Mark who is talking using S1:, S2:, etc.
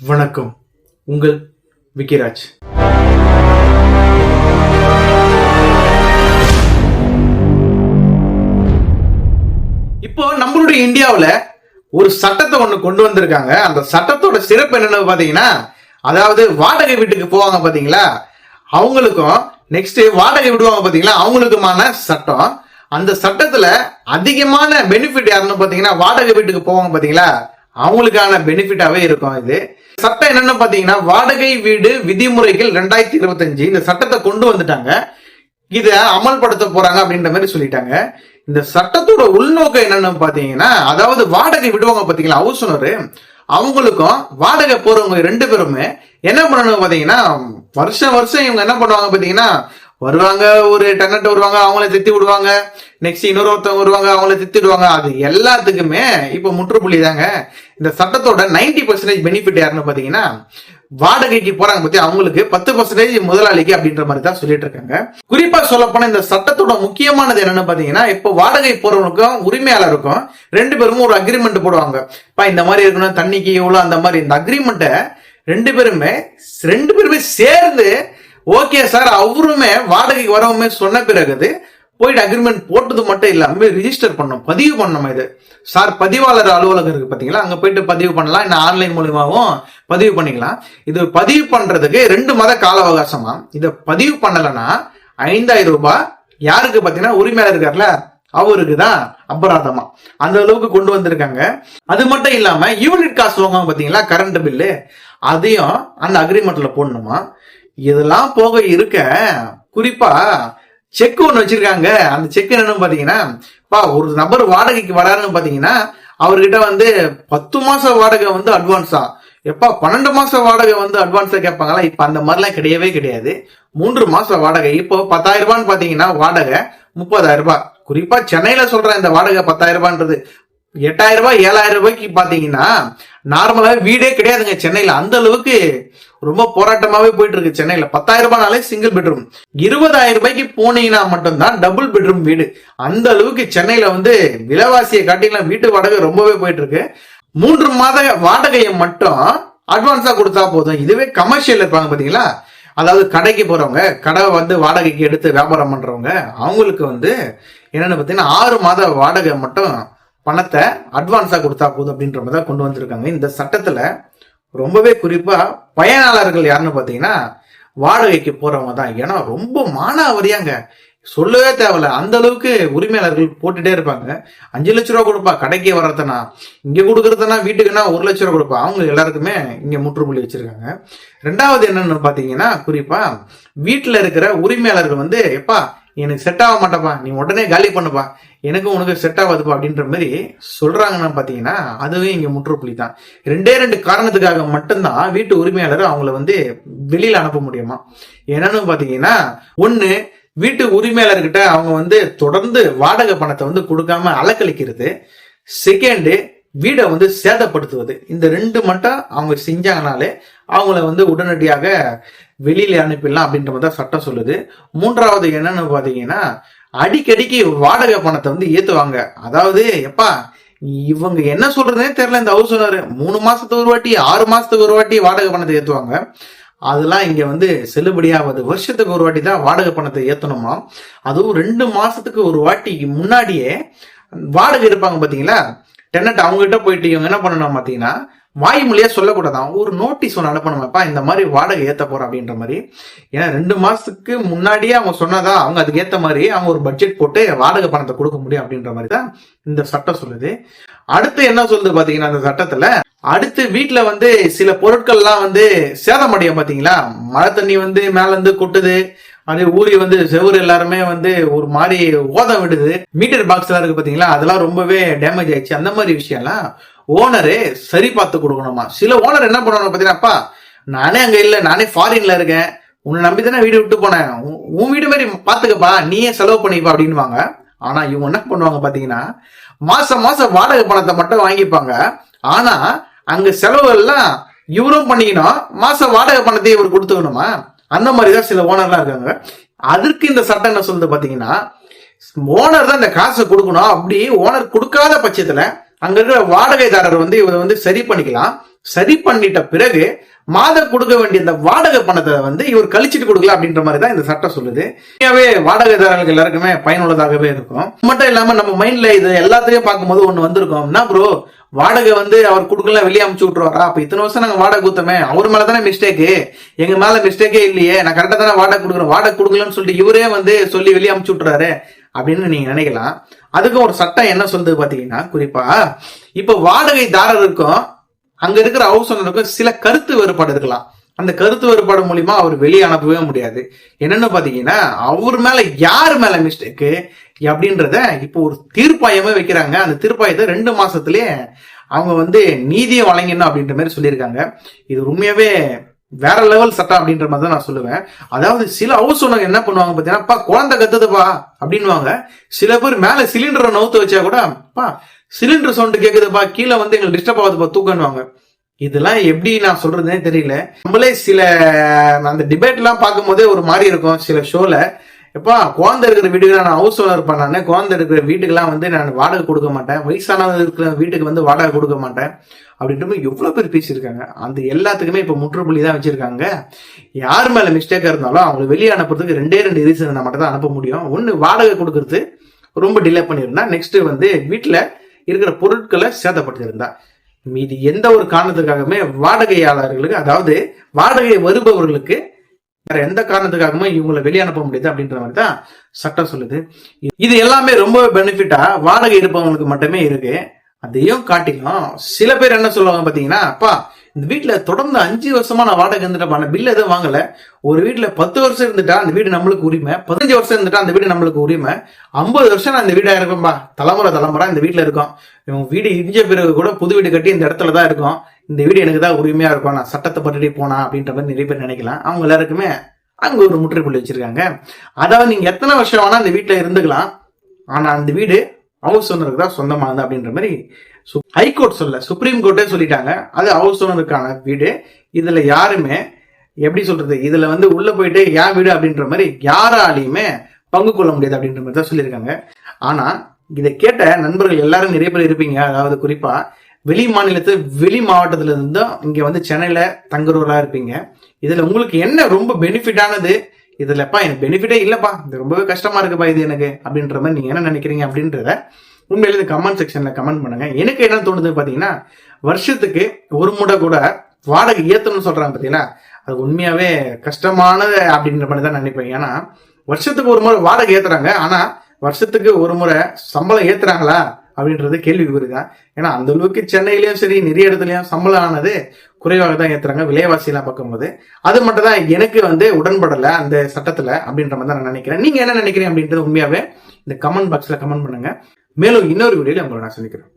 S1: வணக்கம். உங்கள் விக்கிராஜ். இப்போ நம்மளுடைய இந்தியாவில் ஒரு சட்டத்தை ஒன்று கொண்டு வந்திருக்காங்க. அந்த சட்டத்தோட சிறப்பு என்னன்னு பார்த்தீங்கன்னா அதாவது வாடகை வீட்டுக்கு போவாங்க பாத்தீங்களா? அவங்களுக்கும் நெக்ஸ்ட் வாடகை விடுவாங்க பாத்தீங்களா? அவங்களுக்குமான சட்டம். அந்த சட்டத்துல அதிகமான பெனிஃபிட் யாருன்னு பார்த்தீங்கன்னா வாடகை வீட்டுக்கு போவாங்க பார்த்தீங்களா அவங்களுக்கான பெனிஃபிட்டாவே இருக்கும் இது. சட்டம் என்னன்னு பாத்தீங்கன்னா வாடகை வீடு விதிமுறைகள் ரெண்டாயிரத்தி இருபத்தஞ்சு இந்த சட்டத்தை கொண்டு வந்துட்டாங்க. இத அமல்படுத்த போறாங்க அப்படின்ற மாதிரி சொல்லிட்டாங்க. இந்த சட்டத்தோட உள்நோக்கம் என்னன்னு பாத்தீங்கன்னா அதாவது வாடகை விடுவாங்க பாத்தீங்களா ஹவுஸ் ஓனரு அவங்களுக்கும் வாடகை போறவங்க ரெண்டு பேருமே என்ன பண்ணணும் பாத்தீங்கன்னா வருஷம் வருஷம் இவங்க என்ன பண்ணுவாங்க பாத்தீங்கன்னா வருவாங்க ஒரு டெனட் வருவாங்க அவங்கள தித்தி விடுவாங்க. நெக்ஸ்ட் இன்னொரு ஒருத்தவங்க வருவாங்க அவங்கள தித்தி விடுவாங்க அது எல்லாத்துக்குமே இப்ப முற்றுப்புள்ளி தாங்க இந்த சட்டத்தோட 90% பர்சன்டேஜ் பெனிஃபிட் யாருன்னு பாத்தீங்கன்னா வாடகைக்கு போறாங்க பத்தி அவங்களுக்கு பத்து பர்சன்டேஜ் முதலாளிக்கு அப்படின்ற மாதிரி தான் சொல்லிட்டு இருக்காங்க குறிப்பா சொல்ல போனா இந்த சட்டத்தோட முக்கியமானது என்னன்னு பாத்தீங்கன்னா இப்போ வாடகை போறவனுக்கும் உரிமையாளருக்கும் ரெண்டு பேரும் ஒரு அக்ரிமெண்ட் போடுவாங்க. இப்ப இந்த மாதிரி இருக்கணும் தண்ணிக்கு எவ்வளவு அந்த மாதிரி. இந்த அக்ரிமெண்ட்டை ரெண்டு பேருமே ரெண்டு பேருமே சேர்ந்து ஓகே சார் அவருமே வாடகைக்கு வரவுமே சொன்ன பிறகு போயிட்டு அக்ரிமெண்ட் போட்டது மட்டும் இல்லாம ரிஜிஸ்டர் பண்ணோம் பதிவு பண்ணணும் இது. சார் பதிவாளர் அலுவலகம் இருக்கு பாத்தீங்களா? அங்க போயிட்டு பதிவு பண்ணலாம் என்ன ஆன்லைன் மூலியமாகவும் பதிவு பண்ணிக்கலாம். இது பதிவு பண்றதுக்கு ரெண்டு மாத கால அவகாசமா. இதை பதிவு பண்ணலைன்னா ஐந்தாயிரம் ரூபாய் யாருக்கு பாத்தீங்கன்னா உரிமையாளர் இருக்கார்ல அவருக்கு தான் அபராதமா. அந்த அளவுக்கு கொண்டு வந்திருக்காங்க. அது மட்டும் இல்லாம யூனிட் காசு வாங்குவாங்க பாத்தீங்களா கரண்ட் பில்லு அதையும் அந்த அக்ரிமெண்ட்ல போடணுமா? இதெல்லாம் போக இருக்க குறிப்பா செக் ஒன்று வச்சிருக்காங்க. அந்த செக் என்னன்னு பாத்தீங்கன்னா பா ஒரு நபர் வாடகைக்கு வராருன்னு பாத்தீங்கன்னா அவர்கிட்ட வந்து பத்து மாசம் வாடகை வந்து அட்வான்ஸா எப்பா பன்னெண்டு மாசம் வாடகை வந்து அட்வான்ஸா கேட்பாங்களா? இப்ப அந்த மாதிரிலாம் கிடையவே கிடையாது. மூன்று மாசம் வாடகை. இப்போ பத்தாயிரம் ரூபான்னு பாத்தீங்கன்னா வாடகை முப்பதாயிரம் ரூபாய். குறிப்பா சென்னையில சொல்றேன் இந்த வாடகை பத்தாயிரம் ரூபான்றது. எட்டாயிரம் ரூபாய் ஏழாயிரம் ரூபாய்க்கு பாத்தீங்கன்னா நார்மலாகவே வீடே கிடையாதுங்க சென்னையில். அந்த அளவுக்கு ரொம்ப போராட்டமாகவே போயிட்டு இருக்கு சென்னையில். பத்தாயிரம் ரூபாய்னாலே சிங்கிள் பெட்ரூம் இருபதாயிரம் ரூபாய்க்கு போனீங்கன்னா மட்டும்தான் டபுள் பெட்ரூம் வீடு. அந்த அளவுக்கு சென்னையில் வந்து விலைவாசியை காட்டிலாம் வீட்டு வாடகை ரொம்பவே போயிட்டு இருக்கு மூன்று மாத வாடகையை மட்டும் அட்வான்ஸாக கொடுத்தா போதும். இதுவே கமர்ஷியல் இருப்பாங்க பார்த்தீங்களா அதாவது கடைக்கு போறவங்க கடை வந்து வாடகைக்கு எடுத்து வியாபாரம் பண்றவங்க அவங்களுக்கு வந்து என்னன்னு பார்த்தீங்கன்னா ஆறு மாத வாடகை மட்டும் பணத்தை அட்வான்ஸாக கொடுத்தா போதும் அப்படின்ற மாதிரி தான் கொண்டு வந்திருக்காங்க. இந்த சட்டத்தில் ரொம்பவே குறிப்பாக பயனாளர்கள் யாருன்னு பார்த்தீங்கன்னா வாடகைக்கு போகிறவங்க தான். ஏன்னா ரொம்ப மானாவரியாங்க சொல்லவே தேவையில்ல. அந்த அளவுக்கு உரிமையாளர்கள் போட்டுட்டே இருப்பாங்க. அஞ்சு லட்ச ரூபா கொடுப்பா கடைக்கே வர்றதுனா இங்க கொடுக்கறதுனா வீட்டுக்குன்னா ஒரு லட்ச ரூபா கொடுப்பா. அவங்க எல்லாருக்குமே இங்க முற்றுப்புள்ளி வச்சிருக்காங்க. ரெண்டாவது என்னன்னு பாத்தீங்கன்னா குறிப்பா வீட்டுல இருக்கிற உரிமையாளர்கள் வந்து எப்பா எனக்கு செட் ஆக மாட்டப்பா. நீ உடனே காலி பண்ணுப்பா. எனக்கும் உனக்கு செட் ஆகாதுப்பா அப்படின்ற மாதிரி சொல்றாங்கன்னா பாத்தீங்கன்னா அதுவே இங்க முற்றுப்புள்ளி தான். ரெண்டே ரெண்டு காரணத்துக்காக மட்டும்தான் வீட்டு உரிமையாளர் அவங்கள வந்து வெளியில அனுப்ப முடியுமா? என்னன்னு பாத்தீங்கன்னா ஒண்ணு வீட்டு உரிமையாளர்கிட்ட அவங்க வந்து தொடர்ந்து வாடகை பணத்தை வந்து கொடுக்காம அலக்களிக்கிறது செகண்டு வீடை வந்து சேதப்படுத்துவது. இந்த ரெண்டு மட்டும் அவங்க செஞ்சாங்கனாலே அவங்கள வந்து உடனடியாக வெளியில அனுப்பிடலாம் அப்படின்ற மாதிரி தான் சட்டம் சொல்லுது. மூன்றாவது என்னன்னு பாத்தீங்கன்னா அடிக்கடிக்கு வாடகை பணத்தை வந்து ஏத்துவாங்க. அதாவது எப்பா இவங்க என்ன சொல்றதுனே தெரியல இந்த ஹவுஸ் ஓனர் மூணு மாசத்துக்கு ஒரு வாட்டி ஆறு மாசத்துக்கு ஒரு வாட்டி வாடகை பணத்தை ஏத்துவாங்க. அதெல்லாம் இங்க வந்து செல்லுபடியாவது வருஷத்துக்கு ஒரு வாட்டி தான் வாடகை பணத்தை ஏத்தணுமா? அதுவும் ரெண்டு மாசத்துக்கு ஒரு வாட்டி முன்னாடியே வாடகை இருப்பாங்க பாத்தீங்களா? டென்னட் அவங்க கிட்ட போயிட்டு இவங்க என்ன பண்ணணும் வாய் மொழியா சொல்லக்கூடாதான். ஒரு நோட்டீஸ் ஒன்று அனுப்பணுமாப்பா இந்த மாதிரி வாடகை ஏத்த போறோம் அப்படின்ற மாதிரி. ஏன்னா ரெண்டு மாசத்துக்கு முன்னாடியே அவங்க சொன்னதா அவங்க அதுக்கு ஏத்த மாதிரி அவங்க ஒரு பட்ஜெட் போட்டு வாடகை பணத்தை கொடுக்க முடியும் அப்படின்ற மாதிரி தான் இந்த சட்டம் சொல்லுது. அடுத்து என்ன சொல்லுது பாத்தீங்கன்னா அந்த சட்டத்துல அடுத்து வீட்டுல வந்து சில பொருட்கள்லாம் வந்து சேதம் அடையும் பாத்தீங்களா? மழை தண்ணி வந்து மேல இருந்து கொட்டுது. அது ஊறி வந்து செவ்வறு எல்லாருமே வந்து ஒரு மாதிரி ஓதம் விடுது. மீட்டர் பாக்ஸ் எல்லாம் இருக்கு பாத்தீங்களா? அதெல்லாம் ரொம்பவே டேமேஜ் ஆயிடுச்சு. அந்த மாதிரி விஷயம்லாம் ஓனரே சரி பார்த்து கொடுக்கணுமா? சில ஓனர் என்ன பண்ணுவாங்க பார்த்தீங்கன்னாப்பா நானே அங்கே இல்லை நானே ஃபாரின்ல இருக்கேன். உன்னை நம்பி தானே வீடு விட்டு போனேன். உன் உன் வீடு மாதிரி பார்த்துக்கப்பா நீயே செலவு பண்ணிப்பா அப்படின்வாங்க ஆனா இவங்க என்ன பண்ணுவாங்க பாத்தீங்கன்னா மாசம் மாசம் வாடகை பணத்தை மட்டும் வாங்கிப்பாங்க. ஆனா அங்க செலவு எல்லாம் இவரும் பண்ணிக்கணும். மாசம் வாடகை பணத்தை இவர் கொடுத்துக்கணுமா? அந்த மாதிரி தான் சில ஓனர்லாம் இருக்காங்க. அதற்கு இந்த சட்டம் என்ன சொல்லுது பாத்தீங்கன்னா ஓனர் தான் இந்த காசை கொடுக்கணும். அப்படி ஓனர் கொடுக்காத பட்சத்துல அங்க இருக்கிற வாடகைதாரர் வந்து இவரை வந்து சரி பண்ணிக்கலாம். சரி பண்ணிட்ட பிறகு மாதம் கொடுக்க வேண்டிய இந்த வாடகை பணத்தை வந்து இவர் கழிச்சிட்டு கொடுக்கலாம் அப்படின்ற மாதிரி தான் இந்த சட்டம் சொல்லுது. உண்மையாவே வாடகைதாரர்களுக்கு எல்லாருக்குமே பயனுள்ளதாகவே இருக்கும். மட்டும் இல்லாம நம்ம மைண்ட்ல இது எல்லாத்தையும் பார்க்கும்போது ஒண்ணு வந்திருக்கும். என்ன ப்ரோ வாடகை வந்து அவர் கொடுக்கல வெளியே அமுச்சு விட்டுருவாரா? அப்ப இத்தனை வருஷம் நாங்க வாடகை கொடுத்தோமே. அவர் மேல தானே மிஸ்டேக்கு எங்க மேல மிஸ்டேக்கே இல்லையே. நான் கரெக்டா தானே வாடகை கொடுக்குறேன். வாடகை கொடுக்கலன்னு சொல்லிட்டு இவரே வந்து சொல்லி வெளியே அமுச்சு விட்டுறாரு. அப்படின்னு நீங்க நினைக்கலாம். அதுக்கும் ஒரு சட்டம் என்ன சொல்லுது பாத்தீங்கன்னா குறிப்பா இப்ப வாடகைதாரருக்கும் அங்க இருக்கிற ஹவுஸ் ஓனருக்கும் சில கருத்து வேறுபாடு இருக்கலாம். அந்த கருத்து வேறுபாடு மூலியமா அவர் வெளியே அனுப்பவே முடியாது. என்னன்னு பாத்தீங்கன்னா அவர் மேல யார் மேல மிஸ்டேக்கு அப்படின்றத இப்போ ஒரு தீர்ப்பாயமே வைக்கிறாங்க. அந்த தீர்ப்பாயத்தை ரெண்டு மாசத்துலயே அவங்க வந்து நீதியை வழங்கணும் அப்படின்ற மாதிரி சொல்லியிருக்காங்க. இது உண்மையாவே வேற லெவல் சட்டம் அப்படின்ற மாதிரி தான் நான் சொல்லுவேன். அதாவது சில ஹவுஸ் ஓனர் என்ன பண்ணுவாங்க பார்த்தீங்கன்னா "அப்பா, குழந்தை கத்துதுப்பா அப்படின்னுவாங்க. சில பேர் மேல சிலிண்டரை நவுத்து வச்சா கூட "அப்பா, சிலிண்டர் சவுண்ட் கேக்குதுப்பா கீழே வந்து எங்களுக்கு டிஸ்டர்ப் ஆகுதுப்பா தூக்கணுவாங்க இதெல்லாம் எப்படி நான் சொல்றதுன்னே தெரியல. நம்மளே சில அந்த டிபேட் எல்லாம் பார்க்கும்போதே ஒரு மாதிரி இருக்கும். சில ஷோல எப்பா குழந்தை இருக்கிற வீட்டுக்கு நான் ஹவுஸ் ஓனர் பண்ணானே குழந்தை இருக்கிற வீட்டுக்கெல்லாம் வந்து நான் வாடகை கொடுக்க மாட்டேன். வயசானவங்க இருக்கிற வீட்டுக்கு வந்து வாடகை கொடுக்க மாட்டேன். அப்படின்ட்டு எவ்வளோ பேர் பேசியிருக்காங்க. அந்த எல்லாத்துக்குமே இப்போ முற்றுப்புள்ளி தான் வச்சிருக்காங்க. யார் மேலே மிஸ்டேக்காக இருந்தாலும் அவங்களை வெளியே அனுப்புறதுக்கு ரெண்டே ரெண்டு ரீசன் மட்டும் தான் அனுப்ப முடியும். ஒன்று வாடகை கொடுக்கறது ரொம்ப டிலே பண்ணியிருந்தா நெக்ஸ்ட் வந்து வீட்டில் இருக்கிற பொருட்களை சேதப்படுத்தியிருந்தா. மீதி எந்த ஒரு காரணத்துக்காகவுமே வாடகையாளர்களுக்கு அதாவது வாடகை வருபவர்களுக்கு வேற எந்த காரணத்துக்காகவும் இவங்களை வெளியே அனுப்ப முடியாது அப்படின்ற மாதிரி தான் சட்டம் சொல்லுது. இது எல்லாமே ரொம்ப பெனிஃபிட்டா வாடகை இருப்பவங்களுக்கு மட்டுமே இருக்கு. அதையும் காட்டிலும் சில பேர் என்ன சொல்லுவாங்க பாத்தீங்கன்னா அப்பா இந்த வீட்டுல தொடர்ந்து அஞ்சு வருஷமா நான் வாடகை இருந்துட்டேன் பில் எதுவும் வாங்கல. ஒரு வீட்டுல பத்து வருஷம் இருந்துட்டா அந்த வீடு நம்மளுக்கு உரிமை. பதினஞ்சு வருஷம் இருந்துட்டா அந்த வீடு நம்மளுக்கு உரிமை. ஐம்பது வருஷம் நான் இந்த வீடா இருக்கும்பா தலைமுறை தலைமுறை இந்த வீட்டுல இருக்கோம். இவங்க வீடு இடிஞ்ச பிறகு கூட புது வீடு கட்டி இந்த இடத்துல தான் இருக்கும். இந்த வீடு எனக்கு தான் உரிமையாக இருக்கும் நான் சட்டத்தை பட்டுட்டு போனா அப்படின்ற மாதிரி நிறைய பேர் நினைக்கலாம். அவங்க எல்லாருக்குமே அங்கே ஒரு முற்றுப்புள்ளி வச்சிருக்காங்க. அதாவது நீங்கள் எத்தனை வருஷம் வேணால் அந்த வீட்டில் இருந்துக்கலாம். ஆனால் அந்த வீடு ஹவுஸ் ஓனருக்கு தான் சொந்தமானது அப்படின்ற மாதிரி ஹைகோர்ட் சொல்ல சுப்ரீம் கோர்ட்டே சொல்லிட்டாங்க. அது ஹவுஸ் ஓனருக்கான வீடு. இதில் யாருமே எப்படி சொல்றது இதில் வந்து உள்ளே போயிட்டு ஏன் வீடு அப்படின்ற மாதிரி யாராலையுமே பங்கு கொள்ள முடியாது அப்படின்ற மாதிரி தான் சொல்லியிருக்காங்க. ஆனால் இதை கேட்ட நண்பர்கள் எல்லாரும் நிறைய பேர் இருப்பீங்க. அதாவது குறிப்பாக வெளி மாநிலத்து வெளி மாவட்டத்துல இருந்தும் இங்க வந்து சென்னையில தங்குறவர்களா இருப்பீங்க. இதுல உங்களுக்கு என்ன ரொம்ப பெனிஃபிட்டானது இதுலப்பா எனக்கு பெனிஃபிட்டே இல்லப்பா. இது ரொம்பவே கஷ்டமா இருக்குப்பா இது எனக்கு அப்படின்ற மாதிரி நீங்க என்ன நினைக்கிறீங்க அப்படின்றத உண்மையில இந்த கமெண்ட் செக்ஷன்ல கமெண்ட் பண்ணுங்க. எனக்கு என்ன தோணுது பாத்தீங்கன்னா வருஷத்துக்கு ஒரு முறை கூட வாடகை ஏத்தணும்னு சொல்றாங்க பாத்தீங்களா? அது உண்மையாவே கஷ்டமானது அப்படின்ற மாதிரி தான் நினைப்பேன். ஏன்னா வருஷத்துக்கு ஒரு முறை வாடகை ஏத்துறாங்க. ஆனா வருஷத்துக்கு ஒரு முறை சம்பளம் ஏத்துறாங்களா? அப்படின்றது கேள்வி தான் ஏன்னா அந்த அளவுக்கு சென்னையிலயும் சரி நிறைய இடத்துலயும் சம்பளம் ஆனது குறைவாக தான் ஏத்துறாங்க விலைவாசி எல்லாம் பார்க்கும்போது. அது மட்டும் தான் எனக்கு வந்து உடன்படல அந்த சட்டத்துல அப்படின்ற மாதிரி தான் நான் நினைக்கிறேன். நீங்க என்ன நினைக்கிறீங்க அப்படின்றது உண்மையாவே இந்த கமெண்ட் பாக்ஸ்ல கமெண்ட் பண்ணுங்க. மேலும் இன்னொரு வீடியோல உங்களை நான் சந்திக்கிறேன்.